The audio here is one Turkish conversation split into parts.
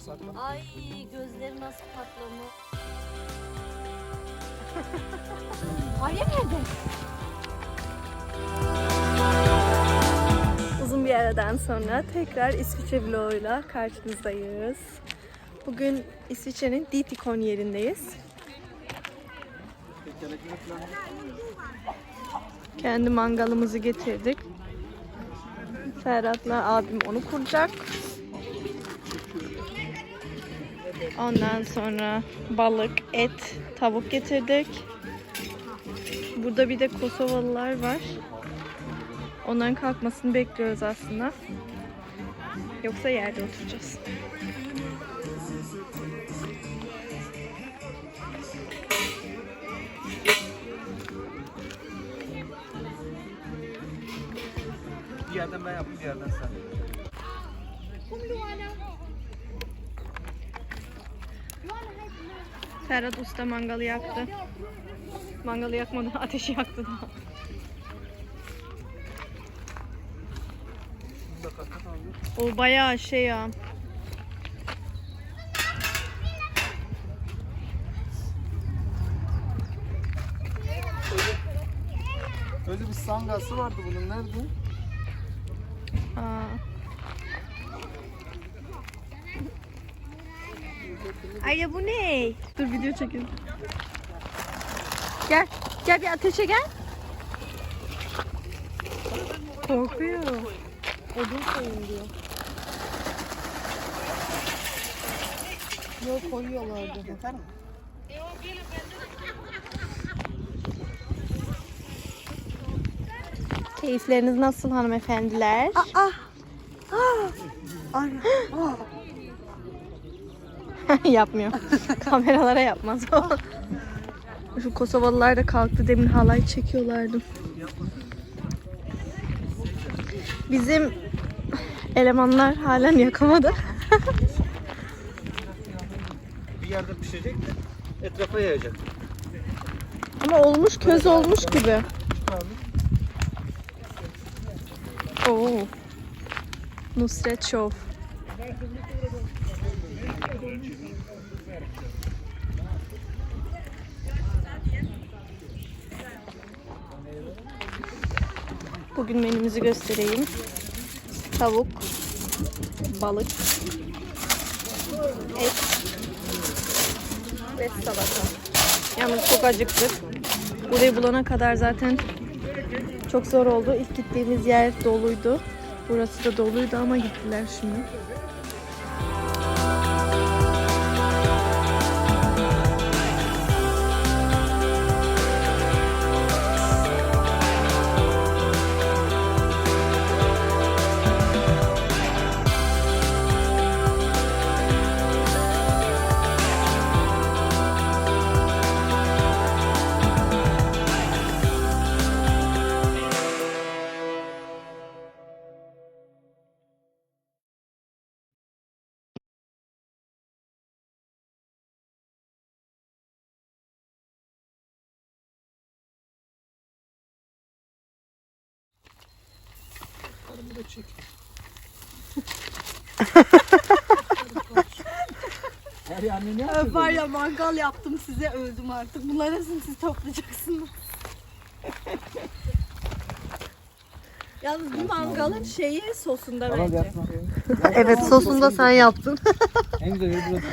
sarımsak. Ay gözleri nasıl patlamış. Arya nerede? Uzun bir aradan sonra tekrar İsviçre vloguyla karşınızdayız. Bugün İsviçre'nin Dietikon yerindeyiz. Kendi mangalımızı getirdik. Ferhat'la abim onu kuracak. Ondan sonra balık, et, tavuk getirdik. Burada bir de Kosovalılar var. Onların kalkmasını bekliyoruz aslında. Yoksa yerde oturacağız. Bir yerden ben yaptım, bir yerden sen. Ferhat Usta mangalı yaktı. Mangalı yakmadı, ateşi yaktı daha. O bayağı şey ya. Öyle bir sangası vardı bunun, nerede? Aa. Ay ya bu ne? Dur video çekin. Gel. Gel bir ateşe gel. Korkuyor. Odun koyun diyor. Yok koyuyorlardı. Yeter mi? Keyifleriniz nasıl hanımefendiler? Yapmıyor. Kameralara yapmaz o. Şu Kosovalılar da kalktı. Demin halay çekiyorlardı. Bizim elemanlar halen yakamadı. Bir yerde pişecek de etrafa yayacak. Ama olmuş köz olmuş gibi. Oo. Nusret Şov. Bugün menümüzü göstereyim. Tavuk, balık, et ve salata. Yalnız çok acıktık. Burayı bulana kadar zaten çok zor oldu. İlk gittiğimiz yer doluydu. Burası da doluydu ama gittiler şimdi. Karımı da çek. Her anne ne yapıyor? Var ya mangal yaptım size öldüm artık. Bunların hepsini siz toplayacaksınız. Yalnız bu mangalın şeyi sosunda Tamam bence. yapma. Evet sosunu da sen yaptın. En güzel yeri burası.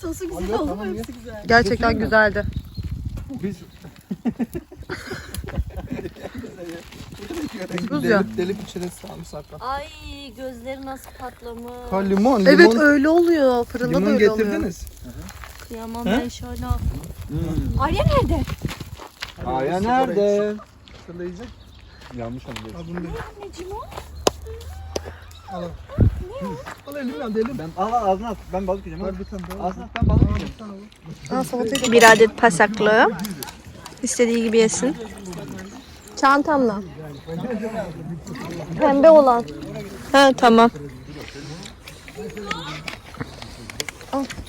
Sosu güzel oldu mu hepsi güzel. Gerçekten güzeldi. Biz Tuz ya. delip, delip içine sarımsakla. Ay gözleri nasıl patlamış. Ha limon, limon. Evet öyle oluyor. Fırında da limon öyle oluyor. getirdiniz. Kıyamam He? ben şöyle. Hmm. Arya nerede? Aya nerede? Sılayacak. Yanlış anlıyorsun. Al bunu da. Anneciğim o. Al al. Al elimden delim. Ben al al, ağzına at. Ben balık yiyeceğim. Ver bir tane daha. Ağzına at, ben balık yiyeceğim. Bir adet pasaklı. İstediği gibi yesin. Çantamla. Pembe olan. Ha tamam.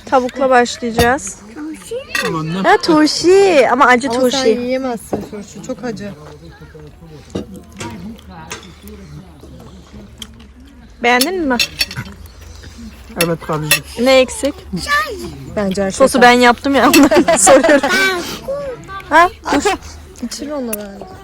Tavukla başlayacağız. Ha turşi ama acı Ama sen yiyemezsin turşu. Çok acı. Beğendin mi? Evet kardeşim. Ne eksik? Bence her. Şey Sosu ben yaptım ya. Soruyorum. Ha? Dur. İçir onları. herhalde.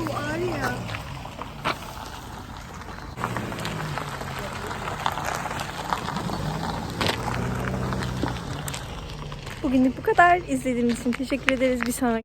Bugünlük bu kadar. İzlediğiniz için teşekkür ederiz. Bir sonraki